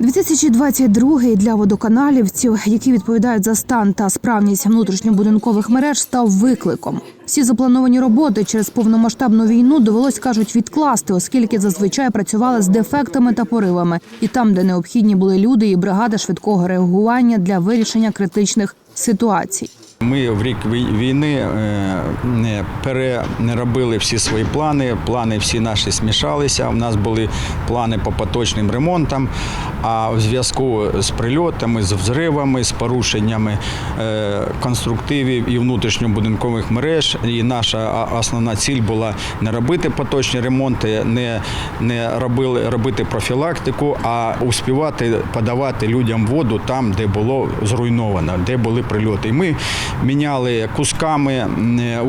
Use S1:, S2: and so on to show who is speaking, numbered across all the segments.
S1: 2022 для водоканалівців, які відповідають за стан та справність внутрішньобудинкових мереж, став викликом. Всі заплановані роботи через повномасштабну війну довелось кажуть відкласти, оскільки зазвичай працювали з дефектами та поривами, і там, де необхідні були люди і бригади швидкого реагування для вирішення критичних ситуацій.
S2: Ми в рік війни е, не переробили всі свої плани. Плани всі наші смішалися. У нас були плани по поточним ремонтам. А в зв'язку з прильотами, з взривами, з порушеннями е, конструктивів і внутрішньобудинкових мереж. І наша основна ціль була не робити поточні ремонти, не, не робили, робити профілактику, а успівати подавати людям воду там, де було зруйновано, де були прильоти. І ми міняли кусками,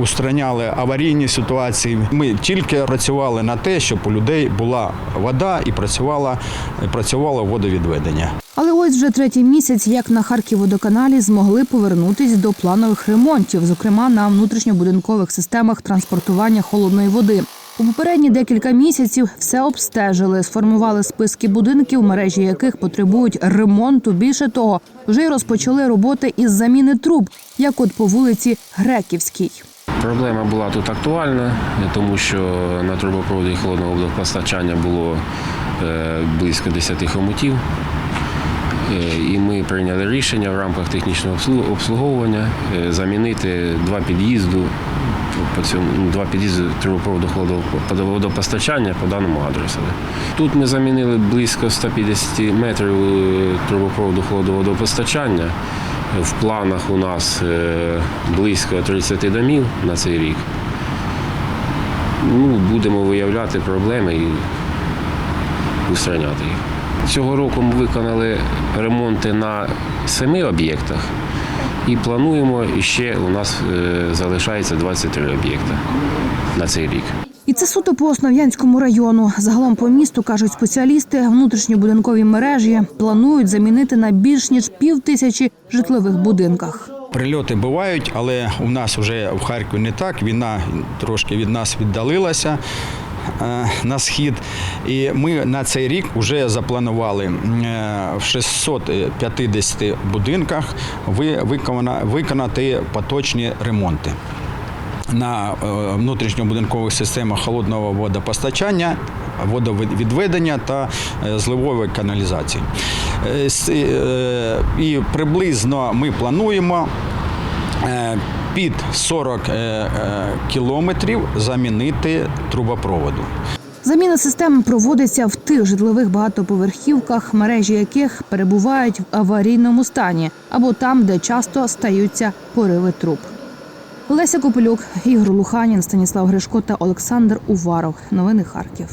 S2: устраняли аварійні ситуації. Ми тільки працювали на те, щоб у людей була вода і працювала, працювало водовідведення.
S1: Але ось вже третій місяць, як на Харківводоканалі змогли повернутись до планових ремонтів, зокрема на внутрішньобудинкових системах транспортування холодної води. У попередні декілька місяців все обстежили, сформували списки будинків, мережі яких потребують ремонту. Більше того, вже й розпочали роботи із заміни труб, як от по вулиці Греківській.
S3: Проблема була тут актуальна, тому що на трубопроводі холодного водопостачання було е, близько 10 хомутів. Е, І ми прийняли рішення в рамках технічного обслуговування е, замінити два під'їзду по цьому ну, два під'їзди трубопроводу водопостачання по даному адресу. Тут ми замінили близько 150 метрів е, трубопроводу водопостачання. В планах у нас е, близько 30 домів на цей рік. Ну, будемо виявляти проблеми і устраняти їх. Цього року ми виконали ремонти на семи об'єктах і плануємо ще у нас е, залишається 23 об'єкта на цей рік.
S1: І це суто по Основ'янському району. Загалом по місту кажуть спеціалісти, внутрішньобудинкові мережі планують замінити на більш ніж пів тисячі житлових будинках.
S2: Прильоти бувають, але у нас вже в Харкові не так. Війна трошки від нас віддалилася на схід. І ми на цей рік вже запланували е, в 650 будинках виконати поточні ремонти. На е, внутрішньобудинкових системах холодного водопостачання, водовідведення та е, зливової каналізації. Е, е, І приблизно ми плануємо е, під 40 е, е, кілометрів замінити трубопроводу.
S1: Заміна систем проводиться в тих житлових багатоповерхівках, мережі яких перебувають в аварійному стані або там, де часто стаються пориви труб. Леся Копилюк, Ігор Луханін, Станіслав Гришко та Олександр Уваров. Новини Харків.